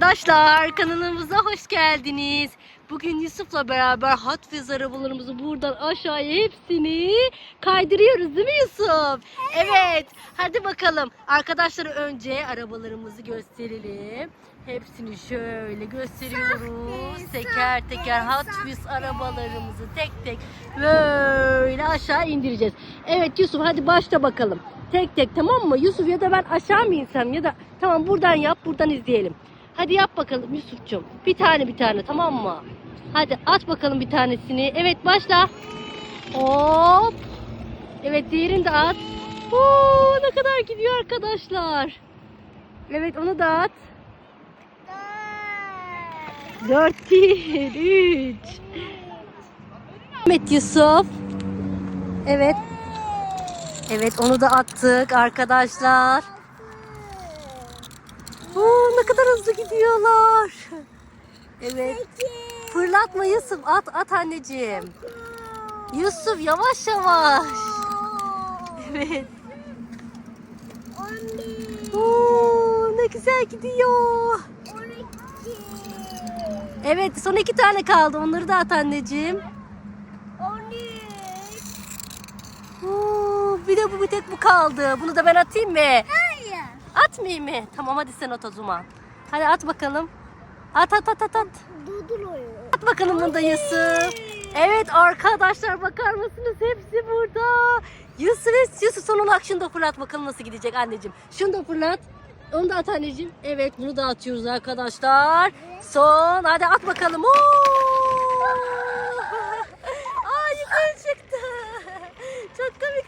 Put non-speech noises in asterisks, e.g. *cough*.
Arkadaşlar kanalımıza hoş geldiniz. Bugün Yusuf'la beraber Hot Wheels arabalarımızı buradan aşağıya hepsini kaydırıyoruz değil mi Yusuf? Evet. Hadi bakalım. Arkadaşlar önce arabalarımızı gösterelim. Hepsini şöyle gösteriyoruz. Teker teker Hot Wheels arabalarımızı tek tek böyle aşağı indireceğiz. Evet Yusuf hadi başla bakalım. Tek tek tamam mı? Yusuf ya da ben aşağı mı insem ya da tamam buradan yap buradan izleyelim. Hadi yap bakalım Yusuf'cum. Bir tane bir tane tamam mı? Hadi at bakalım bir tanesini. Evet başla. Hop. Evet diğerini de at. Oo, ne kadar gidiyor arkadaşlar. Evet onu da at. Dört değil. Üç. Evet Yusuf. Evet. Evet onu da attık arkadaşlar. Ne kadar hızlı gidiyorlar. Evet. Fırlatma Yusuf. At at anneciğim. Yusuf yavaş yavaş. Evet. Oo, ne güzel gidiyor. Evet son iki tane kaldı. Onları da at anneciğim. Oo, bir de bu bir tek bu kaldı. Bunu da ben atayım mı? Atmayayım mı? Tamam hadi sen at o zaman. Hadi at bakalım. At at at at at. At bakalım bunu da Yusuf. Evet arkadaşlar bakar mısınız? Hepsi burada. Yusuf, Yusuf son olarak şunu da fırlat bakalım nasıl gidecek anneciğim. Şunu da fırlat. Onu da at anneciğim. Evet bunu da atıyoruz arkadaşlar. Son hadi at bakalım. Oo! *laughs* Aa yukarı çıktı. Çok komik.